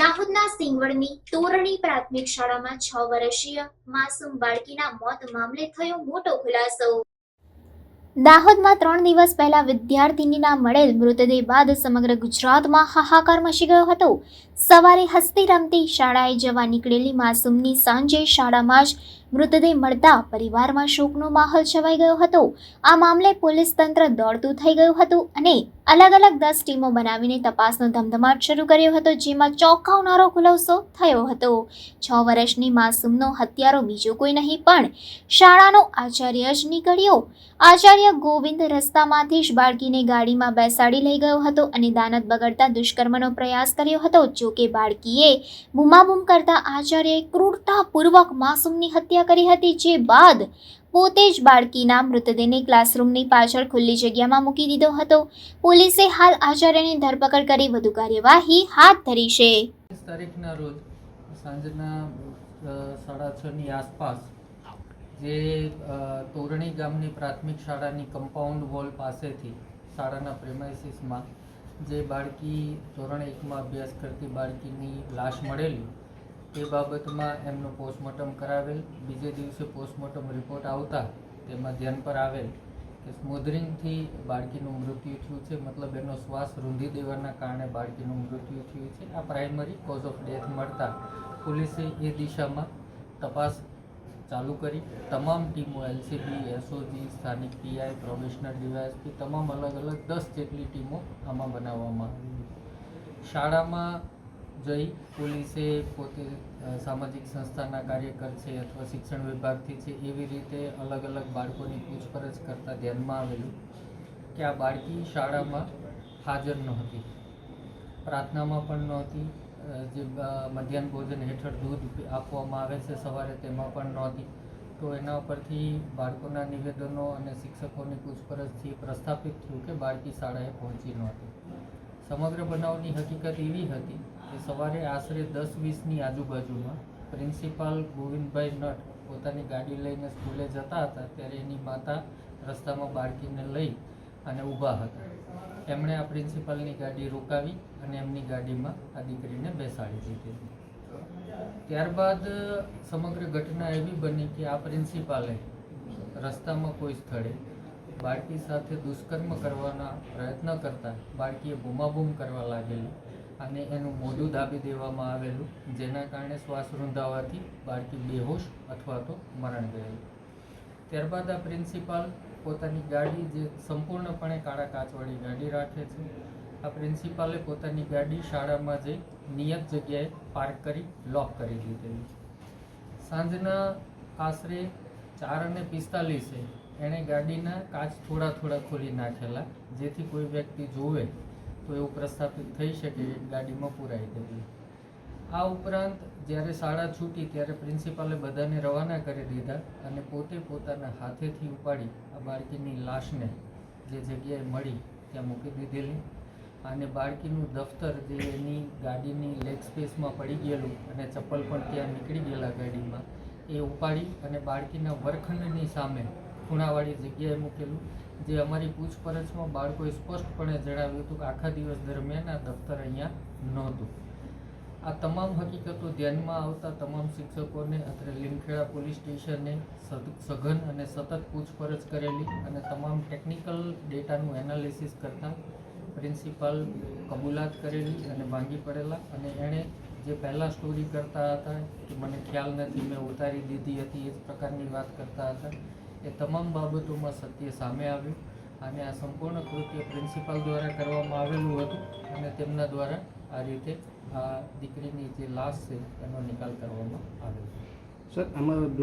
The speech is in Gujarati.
દાહોદના સિંગવડની તોરણી પ્રાથમિક શાળામાં છ વર્ષીય માસૂમ બાળકીના મોત મામલે થયો મોટો ખુલાસો. દાહોદમાં ત્રણ દિવસ પહેલા વિદ્યાર્થિનીના મળેલ મૃતદેહ બાદ સમગ્ર ગુજરાતમાં હાહાકાર મચી ગયો હતો. સવારે હસતી રમતી શાળાએ જવા નીકળેલી માસૂમની સાંજે શાળામાં જ મૃતદેહ મળતા પરિવારમાં શોકનો માહોલ છવાઈ ગયો હતો. આ મામલે પોલીસ તંત્ર દોડતું થઈ ગયું હતું અને અલગ અલગ દસ ટીમો બનાવીને તપાસનો ધમધમાટ શરૂ કર્યો હતો, જેમાં ચોંકાવનારો ખુલાસો થયો હતો. છ વર્ષની માસૂમનો હત્યારો બીજો કોઈ નહીં, પણ શાળાનો આચાર્ય જ નીકળ્યો. આચાર્ય ગોવિંદ રસ્તામાંથી જ બાળકીને ગાડીમાં બેસાડી લઈ ગયો હતો અને દાનત બગડતા દુષ્કર્મનો પ્રયાસ કર્યો હતો, જો કે બાળકીએ બૂમાબૂમ કરતા આચાર્યએ ક્રૂરતાપૂર્વક માસૂમની હત્યા કરી હતી, જે બાદ પોતે જ બાળકીના મૃતદેહને ક્લાસરૂમની પાછળ ખુલ્લી જગ્યામાં મૂકી દીધો હતો. પોલીસે હાલ આચાર્યની ધરપકડ કરી વધુ કાર્યવાહી હાથ ધરી છે. તારીખના રોજ સાંજના સાડા છની આસપાસ જે તોરણી ગામની પ્રાથમિક શાળાની કમ્પાઉન્ડ વોલ પાસેથી શાળાના પ્રેમાઇસીસમાં જે બાળકી ધોરણ એકમાં અભ્યાસ કરતી બાળકીની લાશ મળેલી તે બાબતમાં એમનું પોસ્ટમોર્ટમ કરાવેલ. બીજે દિવસે પોસ્ટમોર્ટમ રિપોર્ટ આવતા તેમાં ધ્યાન પર આવેલ કે સ્મોધરિંગથી બાળકીનું મૃત્યુ થયું છે. મતલબ એનો શ્વાસ રૂંધી દેવાના કારણે બાળકીનું મૃત્યુ થયું છે. આ પ્રાઇમરી કોઝ ઓફ ડેથ મળતા પોલીસે એ દિશામાં તપાસ ચાલુ કરી. તમામ ટીમો, એલસીબી, એસઓજી, સ્થાનિક પીઆઈ, પ્રોબેશનર ડીવાયએસપી તમામ અલગ અલગ દસ જેટલી ટીમો આમાં બનાવવામાં આવી શાળામાં જઈ પોલીસે પોતે સામાજિક સંસ્થાના કાર્યકર છે અથવા શિક્ષણ વિભાગથી છે એવી રીતે અલગ અલગ બાળકોની પૂછપરછ કરતાં ધ્યાનમાં આવેલું કે આ બાળકી શાળામાં હાજર નહોતી. પ્રાર્થનામાં પણ નહોતી. જે મધ્યાહન ભોજન હેઠળ દૂધ આપવામાં આવે છે સવારે તેમાં પણ નહોતી. તો એના પરથી બાળકોના નિવેદનો અને શિક્ષકોની પૂછપરછથી પ્રસ્થાપિત થયું કે બાળકી શાળાએ પહોંચી નહોતી. સમગ્ર બનાવની હકીકત એવી હતી કે સવારે આશરે દસ વીસની આજુબાજુમાં પ્રિન્સિપાલ ગોવિંદભાઈ નટ પોતાની ગાડી લઈને સ્કૂલે જતા હતા ત્યારે એની માતા રસ્તામાં બાળકીને લઈ અને ઊભા હતા. એમણે આ પ્રિન્સિપાલની ગાડી રોકાવી અને એમની ગાડીમાં આ દીકરીને બેસાડી દીધી. ત્યારબાદ સમગ્ર ઘટના એવી બની કે આ પ્રિન્સિપાલે રસ્તામાં કોઈ સ્થળે બાળકી સાથે દુષ્કર્મ કરવાના પ્રયત્ન કરતા બાળકીએ બૂમાબૂમ કરવા લાગેલી અને એનું મોઢું દાબી દેવામાં આવેલું, જેના કારણે શ્વાસ રૂંધાવાથી બાળકી બેહોશ અથવા તો મરણ ગયેલું. ત્યારબાદ આ પ્રિન્સિપાલ પોતાની ગાડી જે સંપૂર્ણપણે કાળા કાચવાળી ગાડી રાખે છે, આ પ્રિન્સિપાલે પોતાની ગાડી શાળામાં જઈ નિયત જગ્યાએ પાર્ક કરી, લોક કરી દીધેલી. સાંજના આશરે ચાર અને પિસ્તાલીસે એણે ગાડીના કાચ થોડા થોડા ખોલી નાખેલા, જેથી કોઈ વ્યક્તિ જોવે તો એવું પ્રસ્થાપિત થઈ શકે ગાડીમાં પુરાઈ દેવી આ ઉપરાંત જ્યારે શાળા છૂટી ત્યારે પ્રિન્સિપાલે બધાને રવાના કરી દીધા અને પોતે પોતાના હાથેથી ઉપાડી આ બાળકીની લાશને જે જગ્યાએ મળી ત્યાં મૂકી દીધેલી અને બાળકીનું દફતર જે એની ગાડીની લેગ સ્પેસમાં પડી ગયેલું અને ચપ્પલ પણ ત્યાં નીકળી ગયેલા ગાડીમાં, એ ઉપાડી અને બાળકીના વરખંડની સામે ખૂણાવાળી જગ્યાએ મૂકેલું. જે અમારી પૂછપરછમાં બાળકોએ સ્પષ્ટપણે જણાવ્યું હતું કે આખા દિવસ દરમિયાન આ દફતર અહીંયા નહોતું. આ તમામ હકીકતો ધ્યાનમાં આવતા તમામ શિક્ષકોને, અત્રે લીમખેડા પોલીસ સ્ટેશને સઘન અને સતત પૂછપરછ કરેલી અને તમામ ટેકનિકલ ડેટાનું એનાલિસિસ કરતાં પ્રિન્સિપાલ કબૂલાત કરેલી અને ભાંગી પડેલા અને એણે જે પહેલાં સ્ટોરી કરતા હતા, કે મને ખ્યાલ નથી, મેં ઉતારી દીધી હતી, એ પ્રકારની વાત કરતા હતા એ તમામ બાબતોમાં સત્ય સામે આવ્યું અને આ સંપૂર્ણ કૃત્ય પ્રિન્સિપાલ દ્વારા કરવામાં આવેલું હતું અને તેમના દ્વારા આ રીતે આ દીકરીની જે લાશ છે એનો નિકાલ કરવામાં આવ્યો સર, આમાં